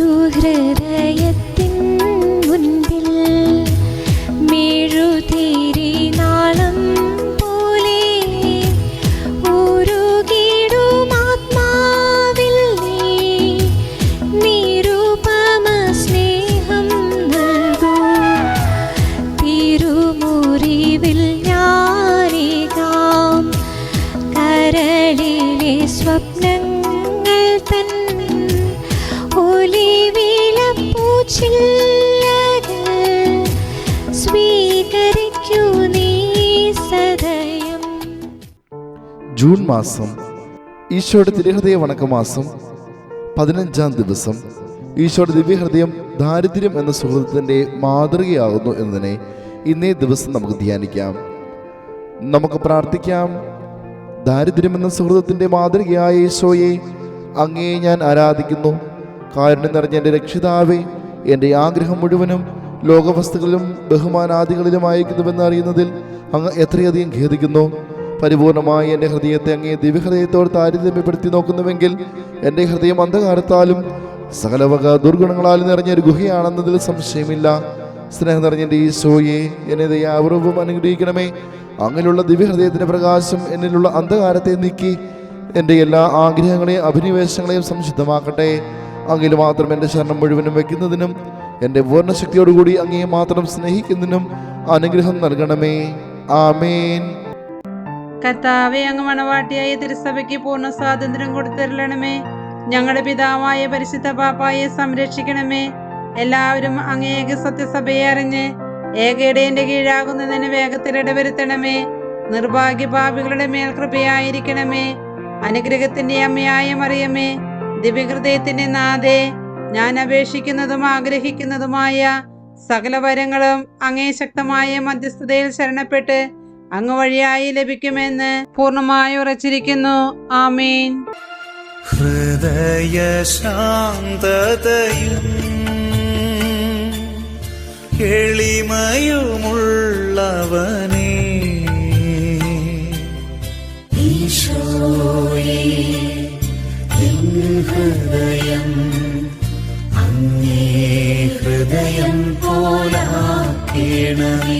ഒരു ഹൃദയത്തിൻ മുൻപിൽ മെഴുതിരി നാളം പോലെ ഉരുകിടും ആത്മാവിൽ നീ. നിരുപമ സ്നേഹം നൽകൂ. തിരുമുറിവിൽ ഞാനേകാം. കരളിലെ സ്വപ്നങ്ങൾ ജൂൺ മാസം ഈശോയുടെ തിരുഹൃദയ വണക്കമാസം പതിനഞ്ചാം ദിവസം. ഈശോയുടെ ദിവ്യഹൃദയം ദാരിദ്ര്യം എന്ന സുഹൃത്തിന്റെ മാതൃകയാകുന്നു എന്നതിനെ ഇന്നേ ദിവസം നമുക്ക് ധ്യാനിക്കാം. നമുക്ക് പ്രാർത്ഥിക്കാം. ദാരിദ്ര്യം എന്ന സുഹൃത്തിന്റെ മാതൃകയായ ഈശോയെ അങ്ങേ ഞാൻ ആരാധിക്കുന്നു. കാരുണ്യം നിറഞ്ഞ എന്റെ രക്ഷിതാവേ എന്റെ ആഗ്രഹം മുഴുവനും ലോകവസ്തുക്കളിലും ബഹുമാനാദികളിലും അയക്കുന്നുവെന്ന് അറിയുന്നതിൽ അങ്ങ് എത്രയധികം ഖേദിക്കുന്നു. പരിപൂർണമായി എന്റെ ഹൃദയത്തെ അങ്ങേ ദിവ്യഹൃദയത്തോട് താരതമ്യപ്പെടുത്തി നോക്കുന്നുവെങ്കിൽ എന്റെ ഹൃദയം അന്ധകാരത്താലും സകലവക ദുർഗുണങ്ങളാലും നിറഞ്ഞ ഒരു ഗുഹയാണെന്നതിൽ സംശയമില്ല. സ്നേഹം നിറഞ്ഞ ഈശോയെ എന്നെ ദയാപൂർവം അനുഗ്രഹിക്കണമേ. അങ്ങനെയുള്ള ദിവ്യഹൃദയത്തിന്റെ പ്രകാശം എന്നിലുള്ള അന്ധകാരത്തെ നീക്കി എന്റെ എല്ലാ ആഗ്രഹങ്ങളെയും അഭിനിവേശങ്ങളെയും സംശുദ്ധമാക്കട്ടെ. അങ്ങിൽ മാത്രം എന്റെ ശരണം മുഴുവനും വയ്ക്കുന്നതിനും എന്റെ പൂർണശക്തിയോടുകൂടി അങ്ങേ മാത്രം സ്നേഹിക്കുന്നതിനും അനുഗ്രഹം നൽകണമേ. ആമേൻ. കർത്താവെ അങ്ങ് മണവാട്ടിയായ തിരുസഭയ്ക്ക് പൂർണ സ്വാതന്ത്ര്യം കൊടുത്തരളണമേ ഞങ്ങളുടെ പിതാവായ പരിശുദ്ധ പാപ്പായെ സംരക്ഷിക്കണമേ. എല്ലാവരും അങ്ങേക സത്യസഭയെ അറിഞ്ഞ് ഏകയിടേന്റെ കീഴാകുന്നതിന് വേഗത്തിൽ ഇടവരുത്തണമേ. നിർഭാഗ്യ പാപികളുടെ മേൽ കൃപയായിരിക്കണമേ. അനുഗ്രഹത്തിന്റെ അമ്മയായ മറിയമേ ദിവ്യഹൃദയത്തിന്റെ നാഥേ ഞാൻ അപേക്ഷിക്കുന്നതും ആഗ്രഹിക്കുന്നതുമായ സകല വരങ്ങളും അങ്ങേ ശക്തമായ മധ്യസ്ഥതയിൽ ശരണപ്പെട്ട് അങ്ങ് വഴിയായി ലഭിക്കുമെന്ന് പൂർണമായി ഉറച്ചിരിക്കുന്നു. ആമേൻ. ഹൃദയശാന്തതയും എളിമയുമുള്ളവനേ. ഈശോയെ എൻ ഹൃദയം അങ്ങേ ഹൃദയം പോലാക്കേണമേ.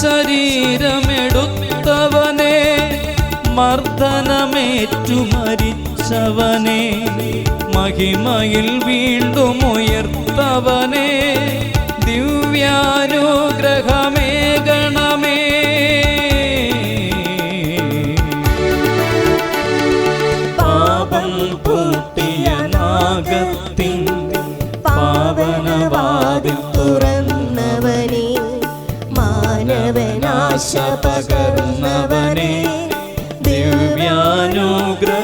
ശരീരമെടുത്തവനെ മർദ്ദനമേറ്റു മരിച്ചവനെ മഹിമയിൽ വീണ്ടും ഉയർത്തവനെ ദിവ്യാനുഗ്രഹമേ ഗണമേ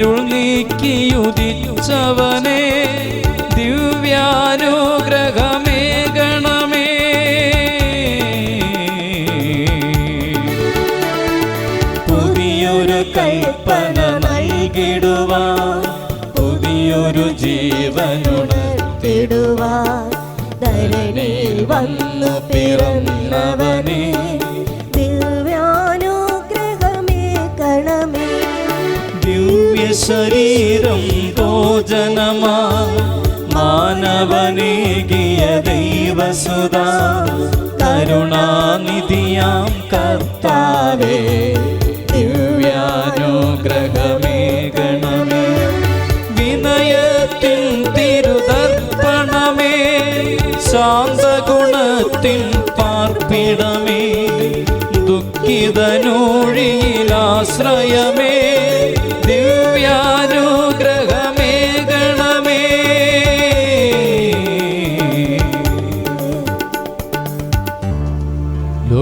നീക്കിയുദിച്ചവനെ ദിവ്യാനുഗ്രഹമേ ഗണമേ. പുതിയൊരു കൽപ്പന നൽകിടുവാൻ പുതിയൊരു ജീവനുണർത്തിടുവാൻ ധരണിയിൽ വന്നു പിറന്നവനെ ശരീരം ഭോജനമാ. മാനവനേകിയ ദൈവസുത. കരുണാനിധിയാം കർത്താവേ. ദിവ്യാനുഗ്രഹമേ ഗണമേ. വിനയത്തിൻ തിരുതർപ്പണമേ. ശാന്തഗുണത്തിൻ പാർപ്പിടമേ. ദുഃഖിതനൂഴിയിലാശ്രയമേ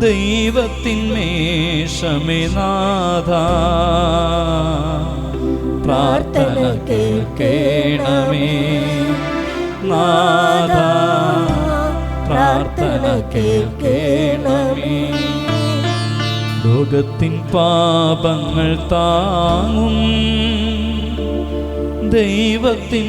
ദൈവത്തിൻ മേഷമേ നാഥ പ്രാർത്ഥന കേൾക്കേണമേ. നാഥ പ്രാർത്ഥന കേൾക്കേണമേ. ലോകത്തിൻ പാപങ്ങൾ താങ്ങും ദൈവത്തിൻ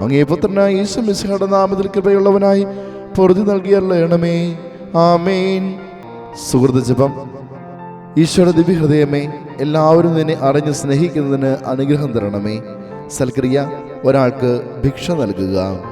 അങ്ങേ പുത്രനായ യേശു മിശിഹയുടെ നാമത്തിൽ കൃപയുള്ളവനായി പൊറുതി നൽകിയല്ലണമേ ആമേൻ. സുഹൃത്ത് ജപം. ഈശോയുടെ ദിവ്യഹൃദയമേ എല്ലാവരും നിന്നെ അറിഞ്ഞ് സ്നേഹിക്കുന്നതിന് അനുഗ്രഹം തരണമേ. സൽക്രിയ ഒരാൾക്ക് ഭിക്ഷ നൽകുക.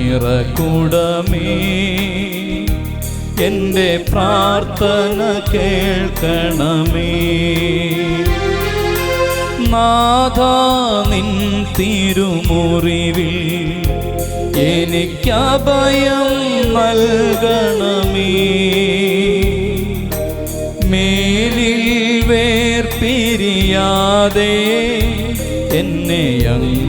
നിറകുടമേ എന്റെ പ്രാർത്ഥന കേൾക്കണമേ. നാഥ നിൻ തിരുമുറിവിൽ എനിക്കഭയം നൽകണമേ. മേലിൽ വേർപിരിയാതെ എന്നെ ചേർക്കണം